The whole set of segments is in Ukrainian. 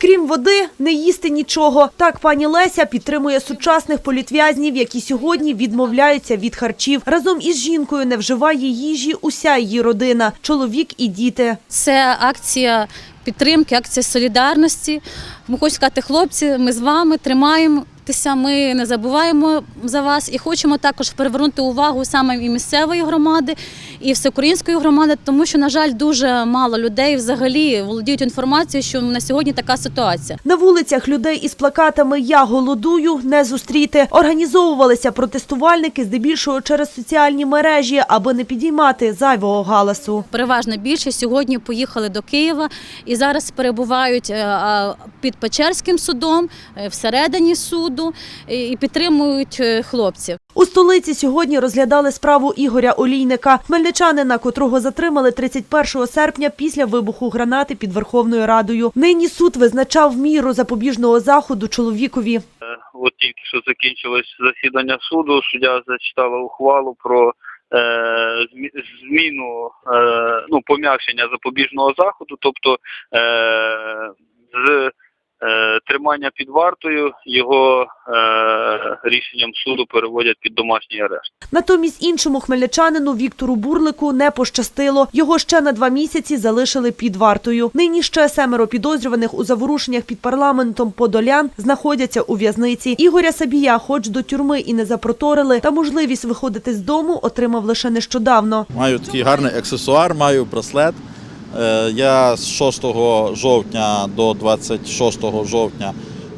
Крім води, не їсти нічого. Так пані Леся підтримує сучасних політв'язнів, які сьогодні відмовляються від харчів. Разом із жінкою не вживає їжі уся її родина, чоловік і діти. Це акція підтримки, акція солідарності. Ми хочу сказати, хлопці, ми з вами тримаємося, ми не забуваємо за вас і хочемо також привернути увагу саме і місцевої громади, і всеукраїнської громади, тому що, на жаль, дуже мало людей взагалі володіють інформацією, що на сьогодні така ситуація. На вулицях людей із плакатами Я голодую не зустріти. Організовувалися протестувальники здебільшого через соціальні мережі, аби не підіймати зайвого галасу. Переважна більшість сьогодні поїхали до Києва і зараз перебувають е, під Печерським судом, е, всередині суду і- і підтримують е, хлопців. У столиці сьогодні розглядали справу Ігоря Олійника, хмельничанина, котрого затримали 31 серпня після вибуху гранати під Верховною Радою. Нині суд визначав міру запобіжного заходу чоловікові. От тільки що закінчилось засідання суду, суддя зачитала ухвалу про е, зміну е, ну, пом'якшення запобіжного заходу, тобто е, з е, тримання під вартою його е, рішенням суду переводять під домашній арешт. Натомість іншому хмельничанину Віктору Бурлику не пощастило. Його ще на два місяці залишили під вартою. Нині ще семеро підозрюваних у заворушеннях під парламентом Подолян знаходяться у в'язниці. Ігоря Сабія, хоч до тюрми і не запроторили, та можливість виходити з дому отримав лише нещодавно. Маю такий гарний аксесуар, маю браслет. Е, Я з 6 жовтня до 26 жовтня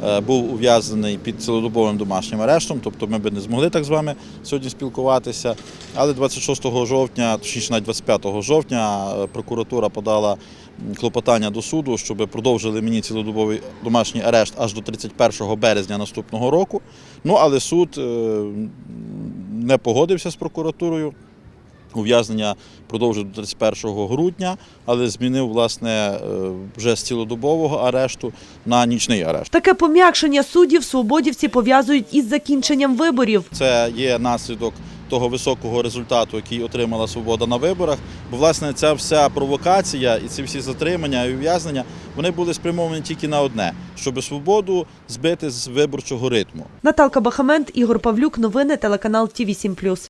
е, був ув'язаний під цілодобовим домашнім арештом, тобто ми би не змогли так з вами сьогодні спілкуватися. Але 26 жовтня, точніше навіть 25 жовтня, е, прокуратура подала клопотання до суду, щоб продовжили мені цілодобовий домашній арешт аж до 31 березня наступного року. Ну але суд не погодився з прокуратурою. Ув'язнення продовжив до 31 грудня, але змінив власне е, вже з цілодобового арешту на нічний арешт. Таке пом'якшення суддів свободівці пов'язують із закінченням виборів. Це є наслідок того високого результату, який отримала свобода на виборах. Бо власне ця вся провокація і ці всі затримання і ув'язнення вони були спрямовані тільки на одне, щоб свободу збити з виборчого ритму. Наталка Бахамент, Ігор Павлюк. Новини телеканал Ті 7